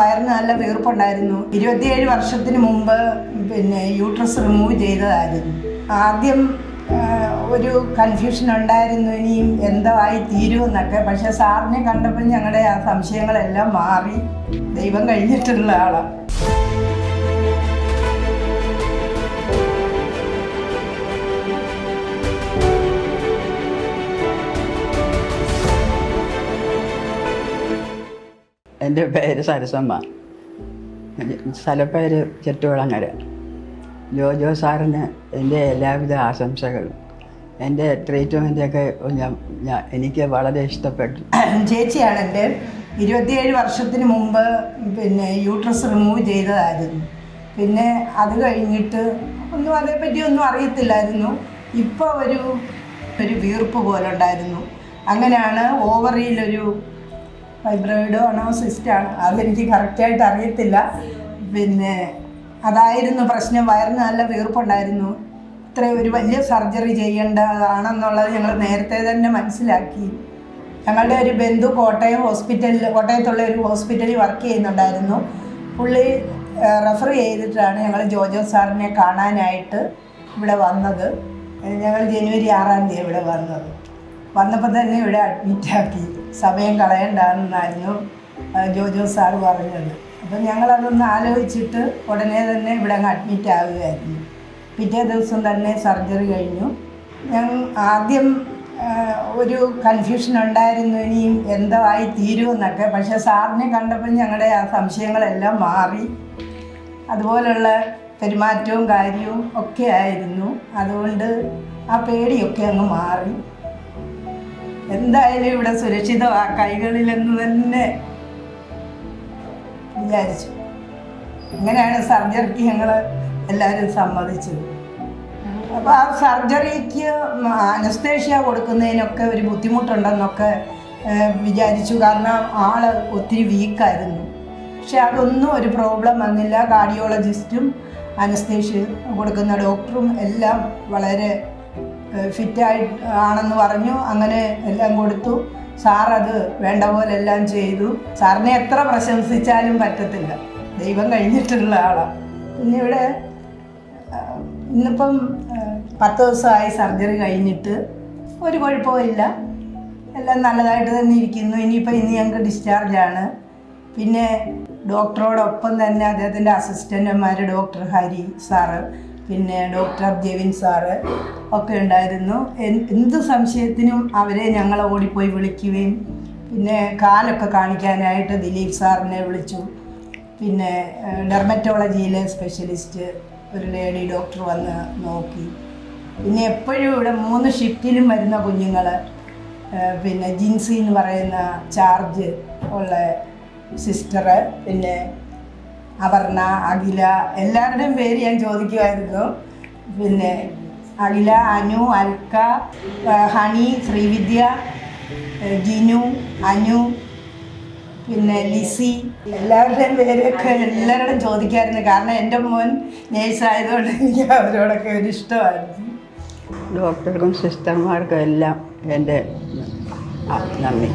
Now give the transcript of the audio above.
വയറിന് നല്ല വീർപ്പുണ്ടായിരുന്നു. ഇരുപത്തിയേഴ് വർഷത്തിന് മുമ്പ് പിന്നെ യൂട്രസ് റിമൂവ് ചെയ്തതായിരുന്നു. ആദ്യം ഒരു കൺഫ്യൂഷൻ ഉണ്ടായിരുന്നു. ഇനിയും എന്തോ ആയി തീരുമെന്നൊക്കെ പക്ഷെ സാറിനെ കണ്ടപ്പോൾ ഞങ്ങളുടെ ആ സംശയങ്ങളെല്ലാം മാറി. ദൈവം കഴിഞ്ഞിട്ടുള്ള ആളാണ് എന്റെ പേര് സരസമ്മ. സ്ഥലപ്പേര് ചെട്ടുവിളങ്ങര. ജോജോ സാറിന് എന്റെ എല്ലാവിധ ആശംസകളും. എന്റെ ട്രീറ്റ്മെന്റൊക്കെ ഞാൻ ഞാൻ എനിക്ക് വളരെ ഇഷ്ടപ്പെട്ടു. ചേച്ചിയാണ് എന്റെ ഇരുപത്തിയേഴ് വർഷത്തിന് മുമ്പ് പിന്നെ യൂട്രസ് റിമൂവ് ചെയ്തതായിരുന്നു. പിന്നെ അത് കഴിഞ്ഞിട്ട് ഒന്നും അതേപ്പറ്റി ഒന്നും അറിയത്തില്ലായിരുന്നു. ഇപ്പോൾ ഒരു ഒരു വീർപ്പ് പോലെ ഉണ്ടായിരുന്നു അങ്ങനെയാണ് ഓവറിയിലൊരു ഫൈബ്രോയിഡോ ആണോ സിസ്റ്റാണ് അതെനിക്ക് കറക്റ്റായിട്ട് അറിയത്തില്ല. പിന്നെ അതായിരുന്നു പ്രശ്നം. വയറിന് നല്ല വീർപ്പുണ്ടായിരുന്നു. ഇത്ര ഒരു വലിയ സർജറി ചെയ്യേണ്ടതാണെന്നുള്ളത് ഞങ്ങൾ നേരത്തെ തന്നെ മനസ്സിലാക്കി. ഞങ്ങളുടെ ഒരു ബന്ധു കോട്ടയം ഹോസ്പിറ്റലിൽ കോട്ടയത്തുള്ള ഒരു ഹോസ്പിറ്റലിൽ വർക്ക് ചെയ്യുന്നുണ്ടായിരുന്നു. പുള്ളി റെഫർ ചെയ്തിട്ടാണ് ഞങ്ങൾ ജോജോ സാറിനെ കാണാനായിട്ട് ഇവിടെ വന്നത്. ഞങ്ങൾ ജനുവരി ആറാം തീയതി ഇവിടെ വന്നത്. വന്നപ്പോൾ തന്നെ ഇവിടെ അഡ്മിറ്റാക്കി സമയം കളയണ്ടെന്നായിരുന്നു ജോജോ സാർ പറഞ്ഞത്. അപ്പം ഞങ്ങളതൊന്ന് ആലോചിച്ചിട്ട് ഉടനെ തന്നെ ഇവിടെ അങ്ങ് അഡ്മിറ്റ് ആവുകയായിരുന്നു. പിറ്റേ ദിവസം തന്നെ സർജറി കഴിഞ്ഞു. ഞങ്ങൾ ആദ്യം ഒരു കൺഫ്യൂഷൻ ഉണ്ടായിരുന്നു. ഇനിയും എന്തോ ആയി തീരുമെന്നൊക്കെ. പക്ഷെ സാറിനെ കണ്ടപ്പോൾ ഞങ്ങളുടെ ആ സംശയങ്ങളെല്ലാം മാറി. അതുപോലുള്ള പെരുമാറ്റവും കാര്യവും ഒക്കെ ആയിരുന്നു. അതുകൊണ്ട് ആ പേടിയൊക്കെ അങ്ങ് മാറി. എന്തായാലും ഇവിടെ സുരക്ഷിതമാ കൈകളിലെന്ന് തന്നെ വിചാരിച്ചു. ഇങ്ങനെയാണ് സർജറിക്ക് ഞങ്ങൾ എല്ലാവരും സമ്മതിച്ചത്. അപ്പോൾ ആ സർജറിക്ക് അനസ്തേഷ്യ കൊടുക്കുന്നതിനൊക്കെ ഒരു ബുദ്ധിമുട്ടുണ്ടെന്നൊക്കെ വിചാരിച്ചു. കാരണം ആൾ ഒത്തിരി വീക്കായിരുന്നു. പക്ഷെ അതൊന്നും ഒരു പ്രോബ്ലം വന്നില്ല. കാർഡിയോളജിസ്റ്റും അനസ്തേഷ്യ കൊടുക്കുന്ന ഡോക്ടറും എല്ലാം വളരെ ഫിറ്റായി ആണെന്ന് പറഞ്ഞു. അങ്ങനെ എല്ലാം കൊടുത്തു. സാർ അത് വേണ്ട പോലെ എല്ലാം ചെയ്തു. സാറിനെ എത്ര പ്രശംസിച്ചാലും പറ്റത്തില്ല. ദൈവം കഴിഞ്ഞിട്ടുള്ള ആളാണ് പിന്നെ ഇവിടെ ഇന്നിപ്പം പത്ത് ദിവസമായി സർജറി കഴിഞ്ഞിട്ട് ഒരു കുഴപ്പമില്ല എല്ലാം നല്ലതായിട്ട് തന്നെ ഇരിക്കുന്നു. ഇനിയിപ്പോൾ ഇന്ന് ഞങ്ങൾക്ക് ഡിസ്ചാർജാണ് പിന്നെ ഡോക്ടറോടൊപ്പം തന്നെ അദ്ദേഹത്തിന്റെ അസിസ്റ്റന്റുമാർ ഡോക്ടർ ഹരി സാറ് പിന്നെ ഡോക്ടർ ജെവിൻ സാറ് ഒക്കെ ഉണ്ടായിരുന്നു. എന്ത് സംശയത്തിനും അവരെ ഞങ്ങൾ ഓടിപ്പോയി വിളിക്കുകയും പിന്നെ കാലൊക്കെ കാണിക്കാനായിട്ട് ദിലീപ് സാറിനെ വിളിച്ചു. പിന്നെ ഡെർമറ്റോളജിയിലെ സ്പെഷ്യലിസ്റ്റ് ഒരു ലേഡി ഡോക്ടർ വന്ന് നോക്കി. പിന്നെ എപ്പോഴും ഇവിടെ മൂന്ന് ഷിഫ്റ്റിലും വരുന്ന കുഞ്ഞുങ്ങൾ പിന്നെ ജിൻസി എന്ന് പറയുന്ന ചാർജ് ഉള്ള സിസ്റ്റർ പിന്നെ അപർണ അഖില എല്ലാവരുടെയും പേര് ഞാൻ ചോദിക്കുമായിരുന്നു പിന്നെ അഖില അനു അൽക്ക ഹണി ശ്രീവിദ്യ ജിനു അനു പിന്നെ ലിസി എല്ലാവരുടെയും പേരൊക്കെ എല്ലാവരോടും ചോദിക്കായിരുന്നു കാരണം എന്റെ മോൻ നേഴ്സായതുകൊണ്ട് എനിക്ക് അവരോടൊക്കെ ഒരു ഇഷ്ടമായിരുന്നു. ഡോക്ടർക്കും സിസ്റ്റർമാർക്കും എല്ലാം എന്റെ നന്ദി.